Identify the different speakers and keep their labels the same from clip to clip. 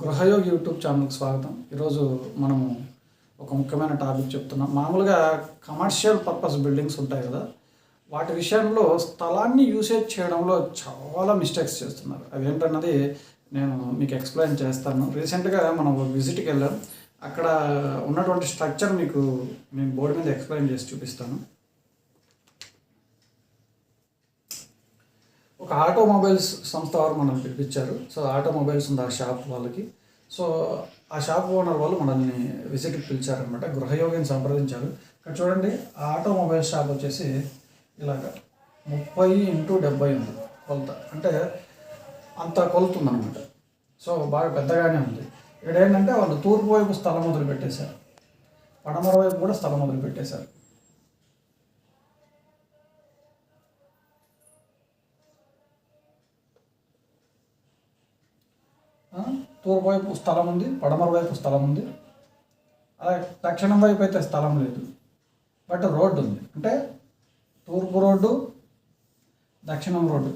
Speaker 1: గృహయోగ YouTube ఛానల్కి స్వాగతం. ఈరోజు మనము ఒక ముఖ్యమైన టాపిక్ చెప్తున్నాం. మామూలుగా కమర్షియల్ పర్పస్ బిల్డింగ్స్ ఉంటాయి కదా వాటి విషయంలో స్థలాన్ని యూసేజ్ చేయడంలో చాలా మిస్టేక్స్ చేస్తున్నారు. అవి ఏంటన్నది నేను మీకు ఎక్స్ప్లెయిన్ చేస్తాను. రీసెంట్గా మనం ఒక విజిట్కి వెళ్ళాం. అక్కడ ఉన్నటువంటి స్ట్రక్చర్ మీకు నేను బోర్డు మీద ఎక్స్ప్లెయిన్ చేసి చూపిస్తాను. ఒక ఆటోమొబైల్స్ సంస్థ వారు మనల్ని పిలిపించారు సో ఆటోమొబైల్స్ ఉంది ఆ షాప్ వాళ్ళకి. సో ఆ షాప్ ఓనర్ వాళ్ళు మనల్ని విజిట్కి పిలిచారనమాట గృహయోగిని సంప్రదించారు. ఇక్కడ చూడండి ఆ ఆటోమొబైల్ షాప్ వచ్చేసి ఇలాగ ముప్పై ఇంటూ డెబ్బై ఉంది కొలత. అంటే అంత కొలత ఉందన్నమాట. సో బాగా పెద్దగానే ఉంది. ఇక్కడ ఏంటంటే వాళ్ళు తూర్పు వైపు స్థలం మొదలు పెట్టేశారు పడమర వైపు కూడా స్థలం మొదలు పెట్టేశారు తూర్పు వైపు స్థలం ఉంది పడమర వైపు స్థలం ఉంది. అలాగే దక్షిణం వైపు అయితే స్థలం లేదు. బట్ రోడ్డు ఉంది. అంటే తూర్పు రోడ్డు దక్షిణం రోడ్డు.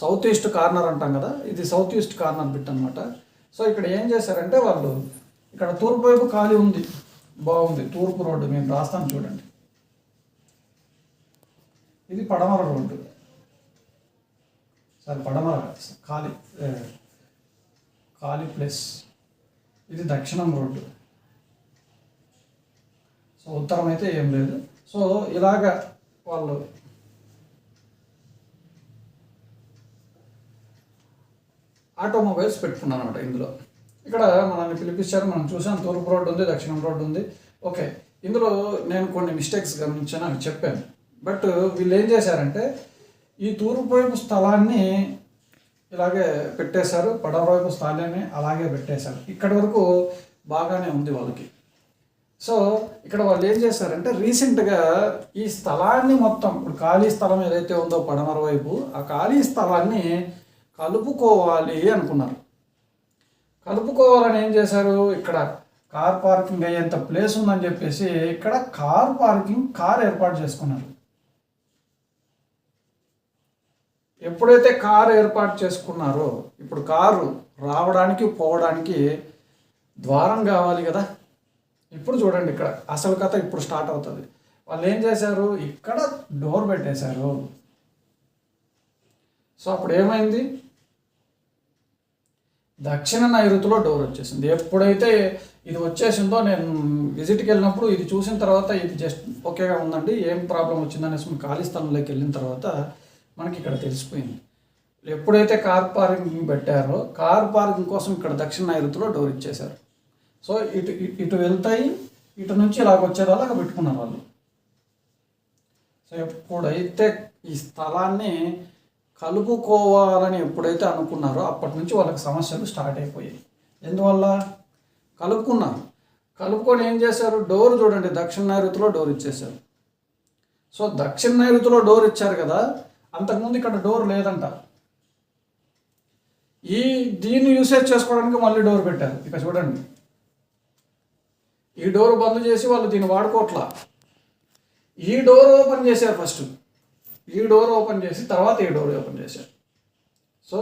Speaker 1: సౌత్ ఈస్ట్ కార్నర్ అంటాం కదా ఇది సౌత్ ఈస్ట్ కార్నర్ బిట్ అనమాట సో ఇక్కడ ఏం చేశారంటే వాళ్ళు ఇక్కడ తూర్పు వైపు ఖాళీ ఉంది బాగుంది తూర్పు రోడ్డు మేము రాస్తాను చూడండి. ఇది పడమర రోడ్డు. సరే పడమర ఖాళీ ఖాళీ ప్లేస్ ఇది దక్షిణం రోడ్డు. సో ఉత్తరం అయితే ఏం లేదు. సో ఇలాగ వాళ్ళు ఆటోమొబైల్స్ పెట్టుకున్నాను అనమాట ఇందులో. ఇక్కడ మనల్ని పిలిపించారు మనం చూసాం తూర్పు రోడ్డు ఉంది దక్షిణం రోడ్డు ఉంది. ఓకే ఇందులో నేను కొన్ని మిస్టేక్స్ గమనించాను అవి చెప్పాను. బట్ వీళ్ళు ఏం చేశారంటే ఈ తూర్పు వైపు స్థలాన్ని ఇలాగే పెట్టేశారు. పడవ వైపు స్థలాన్ని అలాగే పెట్టేశారు. ఇక్కడి వరకు బాగానే ఉంది వాళ్ళకి. సో ఇక్కడ వాళ్ళు ఏం చేశారంటే రీసెంట్గా ఈ స్థలాన్ని మొత్తం ఇప్పుడు ఖాళీ స్థలం ఏదైతే ఉందో పడమర వైపు ఆ ఖాళీ స్థలాన్ని కలుపుకోవాలి అనుకున్నారు. కలుపుకోవాలని ఏం చేశారు? ఇక్కడ కార్ పార్కింగ్ అయ్యేంత ప్లేస్ ఉందని చెప్పేసి ఇక్కడ కార్ పార్కింగ్ కార్ ఏర్పాటు చేసుకున్నారు. ఎప్పుడైతే కారు ఏర్పాటు చేసుకున్నారో ఇప్పుడు కారు రావడానికి పోవడానికి ద్వారం కావాలి కదా. ఇప్పుడు చూడండి ఇక్కడ అసలు కథ ఇప్పుడు స్టార్ట్ అవుతుంది. వాళ్ళు ఏం చేశారు? ఇక్కడ డోర్ పెట్టేశారు. సో అప్పుడు ఏమైంది? దక్షిణ నైరుతిలో డోర్ వచ్చేసింది. ఎప్పుడైతే ఇది వచ్చేసిందో నేను విజిట్కి వెళ్ళినప్పుడు ఇది చూసిన తర్వాత ఇది జస్ట్ ఓకేగా ఉందండి ఏం ప్రాబ్లం వచ్చిందనేసి ఖాళీ స్థలంలోకి వెళ్ళిన తర్వాత మనకి ఇక్కడ తెలిసిపోయింది. ఎప్పుడైతే కార్ పార్కింగ్ పెట్టారో కార్ పార్కింగ్ కోసం ఇక్కడ దక్షిణ నైరుతిలో డోర్ ఇచ్చేశారు. సో ఇటు ఇటు- వెళ్తాయి ఇటు నుంచి ఇలాగ వచ్చేది అలాగ పెట్టుకున్నారు వాళ్ళు. సో ఎప్పుడైతే ఈ స్థలాన్ని కలుపుకోవాలని ఎప్పుడైతే అనుకున్నారో అప్పటి నుంచి వాళ్ళకి సమస్యలు స్టార్ట్ అయిపోయాయి. ఎందువల్ల? కలుపుకున్నారు. కలుపుకొని ఏం చేశారు? డోర్ చూడండి దక్షిణ నైరుతిలో డోర్ ఇచ్చేశారు. సో దక్షిణ నైరుతిలో డోర్ ఇచ్చారు కదా అంతకుముందు ఇక్కడ డోర్ లేదంట. ఈ దీన్ని యూసేజ్ చేసుకోవడానికి మళ్ళీ డోర్ పెట్టారు. ఇక చూడండి. ఈ డోర్ బంద్ చేసి వాళ్ళు దీన్ని వాడుకోవట్లా. ఈ డోర్ ఓపెన్ చేశారు ఫస్ట్. ఈ డోర్ ఓపెన్ చేసి తర్వాత ఈ డోర్ ఓపెన్ చేశారు. సో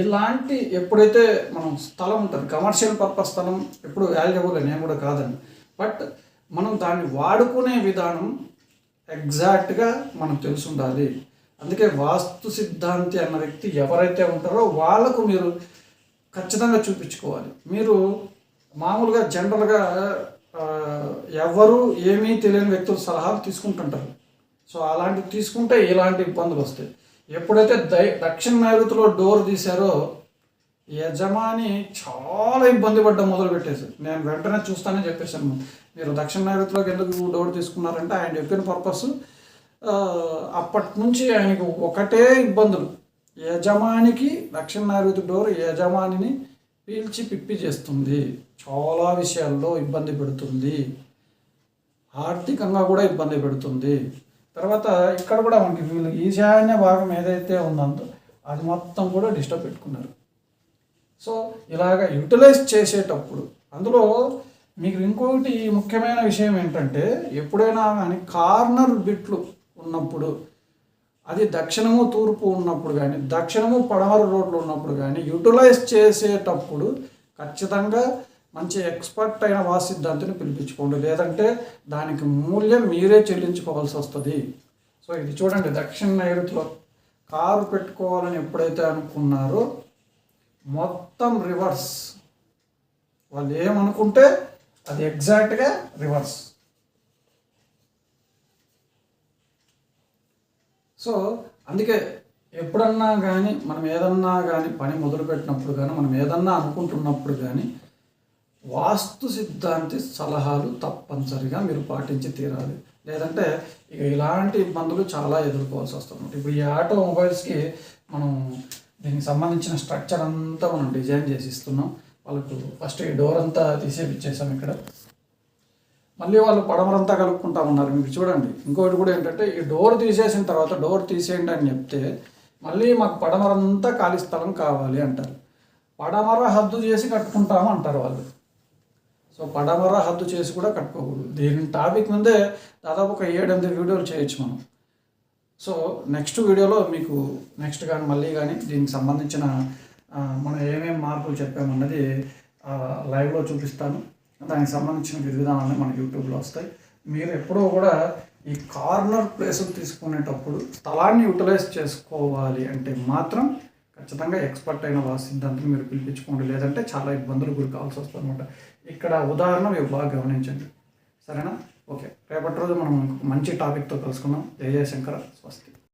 Speaker 1: ఇలాంటి ఎప్పుడైతే మనం స్థలం ఉంటుంది కమర్షియల్ పర్పస్ స్థలం ఎప్పుడు వాల్యుబుల్ నేను కూడా కాదండి. బట్ మనం దాన్ని వాడుకునే విధానం ఎగ్జాక్ట్గా మనకు తెలిసి ఉండాలి అందుకే వాస్తు సిద్ధాంతి అన్న వ్యక్తి ఎవరైతే ఉంటారో వాళ్ళకు మీరు ఖచ్చితంగా చూపించుకోవాలి. మీరు మామూలుగా జనరల్గా ఎవరు ఏమీ తెలియని వ్యక్తుల సలహాలు తీసుకుంటుంటారు. సో అలాంటివి తీసుకుంటే ఇలాంటి ఇబ్బందులు వస్తాయి. ఎప్పుడైతే దై దక్షిణ నైరుతిలో డోర్ తీశారో యజమాని చాలా ఇబ్బంది పడ్డం మొదలుపెట్టేసి నేను వెంటనే చూస్తానని చెప్పేసాను మీరు దక్షిణ నైరుతిలోకి ఎందుకు డోర్ తీసుకున్నారంటే ఆయన చెప్పిన పర్పస్ అప్పటి నుంచి ఆయనకు ఒకటే ఇబ్బందులు. యజమానికి దక్షిణ డోర్ యజమానిని పీల్చి పిప్పి చేస్తుంది. చాలా విషయాల్లో ఇబ్బంది పెడుతుంది. ఆర్థికంగా కూడా ఇబ్బంది పెడుతుంది. తర్వాత ఇక్కడ కూడా మనకి వీళ్ళు ఈశాన్య భాగం ఏదైతే ఉందో అది మొత్తం కూడా డిస్టర్బ్ పెట్టుకున్నారు. సో ఇలాగ యూటిలైజ్ చేసేటప్పుడు అందులో మీకు ఇంకొకటి ముఖ్యమైన విషయం ఏంటంటే ఎప్పుడైనా కానీ కార్నర్ బిట్లు ఉన్నప్పుడు అది దక్షిణము తూర్పు ఉన్నప్పుడు కానీ దక్షిణము పడమర రోడ్లు ఉన్నప్పుడు కానీ యూటిలైజ్ చేసేటప్పుడు ఖచ్చితంగా మంచి ఎక్స్పర్ట్ అయిన వాసిద్ధాంతిని సిద్ధాంతిని పిలిపించుకోండి. లేదంటే దానికి మూల్యం మీరే చెల్లించుకోవాల్సి వస్తుంది. సో ఇది చూడండి దక్షిణ నైరుతిలో కారు పెట్టుకోవాలని ఎప్పుడైతే అనుకున్నారో మొత్తం రివర్స్ వాళ్ళు ఏమనుకుంటే అది ఎగ్జాక్ట్గా రివర్స్ సో అందుకే ఎప్పుడన్నా కానీ మనం ఏదన్నా కానీ పని మొదలుపెట్టినప్పుడు కానీ మనం ఏదన్నా అనుకుంటున్నప్పుడు కానీ వాస్తు సిద్ధాంతి సలహాలు తప్పనిసరిగా మీరు పాటించి తీరాలి. లేదంటే ఇక ఇలాంటి ఇబ్బందులు చాలా ఎదుర్కోవాల్సి వస్తుంది ఇప్పుడు ఈ ఆటోమొబైల్స్కి మనం దీనికి సంబంధించిన స్ట్రక్చర్ అంతా మనం డిజైన్ చేసి ఇస్తున్నాం. వాళ్ళకు ఫస్ట్ ఈ డోర్ అంతా తీసేపిచ్చేసాం ఇక్కడ. మళ్ళీ వాళ్ళు పడమరంతా కలుపుకుంటా ఉన్నారు. మీకు చూడండి. ఇంకోటి కూడా ఏంటంటే ఈ డోర్ తీసేసిన తర్వాత డోర్ తీసేయండి అని చెప్తే మళ్ళీ మాకు పడమరంతా ఖాళీ స్థలం కావాలి అంటారు. పడమర హద్దు చేసి కట్టుకుంటాము అంటారు వాళ్ళు. సో పడమర హద్దు చేసి కూడా కట్టుకోకూడదు. దీని టాపిక్ ముందే దాదాపు ఒక ఏడెనిమిది వీడియోలు చేయొచ్చు మనం. సో నెక్స్ట్ వీడియోలో మీకు నెక్స్ట్ కానీ మళ్ళీ కానీ దీనికి సంబంధించిన మనం ఏమేమి మార్పులు చెప్పామన్నది లైవ్లో చూపిస్తాను. దానికి సంబంధించిన విధి విధానాలు మన యూట్యూబ్లో వస్తాయి. మీరు ఎప్పుడూ కూడా ఈ కార్నర్ ప్లేసులు తీసుకునేటప్పుడు స్థలాన్ని యూటిలైజ్ చేసుకోవాలి అంటే మాత్రం ఖచ్చితంగా ఎక్స్పర్ట్ అయిన వాస్తు సిద్ధాంతం మీరు పిలిపించుకోండి. లేదంటే చాలా ఇబ్బందులు గురి కావాల్సి వస్తుంది అనమాట ఇక్కడ ఉదాహరణ మీరు బాగా గమనించండి. సరేనా? ఓకే. రేపటి రోజు మనం మంచి టాపిక్తో కలుసుకుందాం. జయ శంకర్. స్వస్తి.